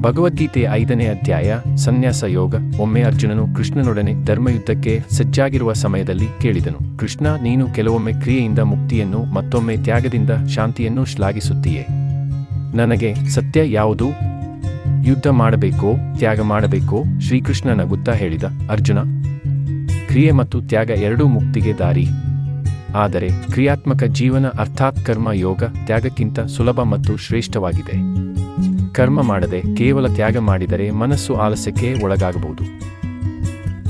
ಭಗವದ್ಗೀತೆಯ ಐದನೇ ಅಧ್ಯಾಯ, ಸನ್ಯಾಸ ಯೋಗ. ಒಮ್ಮೆ ಅರ್ಜುನನು ಕೃಷ್ಣನೊಡನೆ ಧರ್ಮಯುದ್ಧಕ್ಕೆ ಸಜ್ಜಾಗಿರುವ ಸಮಯದಲ್ಲಿ ಕೇಳಿದನು, ಕೃಷ್ಣ, ನೀನು ಕೆಲವೊಮ್ಮೆ ಕ್ರಿಯೆಯಿಂದ ಮುಕ್ತಿಯನ್ನು ಮತ್ತೊಮ್ಮೆ ತ್ಯಾಗದಿಂದ ಶಾಂತಿಯನ್ನು ಶ್ಲಾಘಿಸುತ್ತೀಯೆ. ನನಗೆ ಸತ್ಯ ಯಾವುದು? ಯುದ್ಧ ಮಾಡಬೇಕೋ? ತ್ಯಾಗ ಮಾಡಬೇಕೋ? ಶ್ರೀಕೃಷ್ಣ ನಗುತ್ತಾ ಹೇಳಿದ, ಅರ್ಜುನ, ಕ್ರಿಯೆ ಮತ್ತು ತ್ಯಾಗ ಎರಡೂ ಮುಕ್ತಿಗೆ ದಾರಿ. ಆದರೆ ಕ್ರಿಯಾತ್ಮಕ ಜೀವನ ಅರ್ಥಾತ್ ಕರ್ಮ ಯೋಗ ತ್ಯಾಗಕ್ಕಿಂತ ಸುಲಭ ಮತ್ತು ಶ್ರೇಷ್ಠವಾಗಿದೆ. ಕರ್ಮ ಮಾಡದೆ ಕೇವಲ ತ್ಯಾಗ ಮಾಡಿದರೆ ಮನಸ್ಸು ಆಲಸ್ಯಕ್ಕೆ ಒಳಗಾಗಬಹುದು.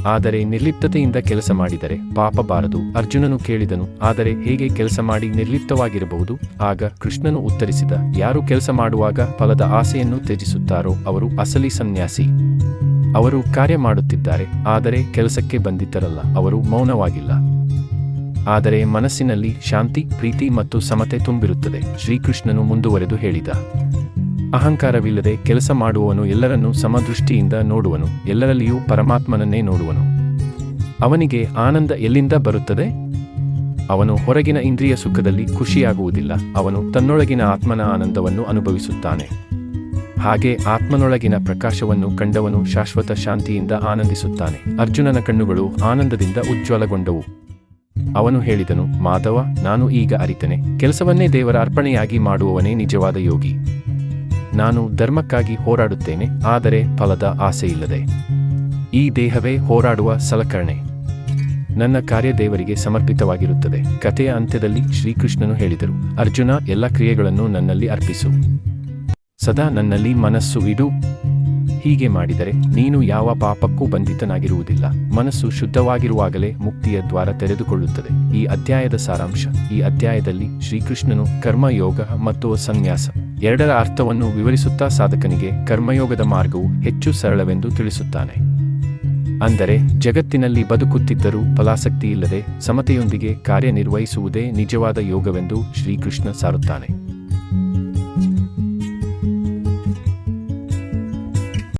ಆದರೆ ನಿರ್ಲಿಪ್ತತೆಯಿಂದ ಕೆಲಸ ಮಾಡಿದರೆ ಪಾಪ ಬಾರದು. ಅರ್ಜುನನು ಕೇಳಿದನು, ಆದರೆ ಹೇಗೆ ಕೆಲಸ ಮಾಡಿ ನಿರ್ಲಿಪ್ತವಾಗಿರಬಹುದು? ಆಗ ಕೃಷ್ಣನು ಉತ್ತರಿಸಿದ, ಯಾರು ಕೆಲಸ ಮಾಡುವಾಗ ಫಲದ ಆಸೆಯನ್ನು ತ್ಯಜಿಸುತ್ತಾರೋ ಅವರು ಅಸಲಿ ಸನ್ಯಾಸಿ. ಅವರು ಕಾರ್ಯ ಮಾಡುತ್ತಿದ್ದಾರೆ, ಆದರೆ ಕೆಲಸಕ್ಕೆ ಬಂದಿದ್ದರಲ್ಲ, ಅವರು ಮೌನವಾಗಿಲ್ಲ. ಆದರೆ ಮನಸ್ಸಿನಲ್ಲಿ ಶಾಂತಿ, ಪ್ರೀತಿ ಮತ್ತು ಸಮತೆ ತುಂಬಿರುತ್ತದೆ, ಶ್ರೀಕೃಷ್ಣನು ಮುಂದುವರೆದು ಹೇಳಿದ. ಅಹಂಕಾರವಿಲ್ಲದೆ ಕೆಲಸ ಮಾಡುವವನು ಎಲ್ಲರನ್ನೂ ಸಮದೃಷ್ಟಿಯಿಂದ ನೋಡುವನು, ಎಲ್ಲರಲ್ಲಿಯೂ ಪರಮಾತ್ಮನನ್ನೇ ನೋಡುವನು. ಅವನಿಗೆ ಆನಂದ ಎಲ್ಲಿಂದ ಬರುತ್ತದೆ? ಅವನು ಹೊರಗಿನ ಇಂದ್ರಿಯ ಸುಖದಲ್ಲಿ ಖುಷಿಯಾಗುವುದಿಲ್ಲ, ಅವನು ತನ್ನೊಳಗಿನ ಆತ್ಮನ ಆನಂದವನ್ನು ಅನುಭವಿಸುತ್ತಾನೆ. ಹಾಗೆ ಆತ್ಮನೊಳಗಿನ ಪ್ರಕಾಶವನ್ನು ಕಂಡವನು ಶಾಶ್ವತ ಶಾಂತಿಯಿಂದ ಆನಂದಿಸುತ್ತಾನೆ, ಅರ್ಜುನನ ಕಣ್ಣುಗಳು ಆನಂದದಿಂದ ಉಜ್ವಲಗೊಂಡವು. ಅವನು ಹೇಳಿದನು, ಮಾಧವ, ನಾನು ಈಗ ಅರಿತನೆ, ಕೆಲಸವನ್ನೇ ದೇವರ ಅರ್ಪಣೆಯಾಗಿ ಮಾಡುವವನೇ ನಿಜವಾದ ಯೋಗಿ. ನಾನು ಧರ್ಮಕ್ಕಾಗಿ ಹೋರಾಡುತ್ತೇನೆ, ಆದರೆ ಫಲದ ಆಸೆಯಿಲ್ಲದೆ. ಈ ದೇಹವೇ ಹೋರಾಡುವ ಸಲಕರಣೆ. ನನ್ನ ಕಾರ್ಯ ದೇವರಿಗೆ ಸಮರ್ಪಿತವಾಗಿರುತ್ತದೆ. ಕಥೆಯ ಅಂತ್ಯದಲ್ಲಿ ಶ್ರೀಕೃಷ್ಣನು ಹೇಳಿದರು, ಅರ್ಜುನ, ಎಲ್ಲ ಕ್ರಿಯೆಗಳನ್ನು ನನ್ನಲ್ಲಿ ಅರ್ಪಿಸು. ಸದಾ ನನ್ನಲ್ಲಿ ಮನಸ್ಸು ಇಡು. ಹೀಗೆ ಮಾಡಿದರೆ ನೀನು ಯಾವ ಪಾಪಕ್ಕೂ ಬಂಧಿತನಾಗಿರುವುದಿಲ್ಲ. ಮನಸ್ಸು ಶುದ್ಧವಾಗಿರುವಾಗಲೇ ಮುಕ್ತಿಯ ದ್ವಾರ ತೆರೆದುಕೊಳ್ಳುತ್ತದೆ. ಈ ಅಧ್ಯಾಯದ ಸಾರಾಂಶ. ಈ ಅಧ್ಯಾಯದಲ್ಲಿ ಶ್ರೀಕೃಷ್ಣನು ಕರ್ಮಯೋಗ ಮತ್ತು ಸನ್ಯಾಸ ಎರಡರ ಅರ್ಥವನ್ನು ವಿವರಿಸುತ್ತಾ ಸಾಧಕನಿಗೆ ಕರ್ಮಯೋಗದ ಮಾರ್ಗವು ಹೆಚ್ಚು ಸರಳವೆಂದು ತಿಳಿಸುತ್ತಾನೆ. ಅಂದರೆ, ಜಗತ್ತಿನಲ್ಲಿ ಬದುಕುತ್ತಿದ್ದರೂ ಫಲಾಸಕ್ತಿಯಿಲ್ಲದೆ ಸಮತೆಯೊಂದಿಗೆ ಕಾರ್ಯನಿರ್ವಹಿಸುವುದೇ ನಿಜವಾದ ಯೋಗವೆಂದು ಶ್ರೀಕೃಷ್ಣ ಸಾರುತ್ತಾನೆ.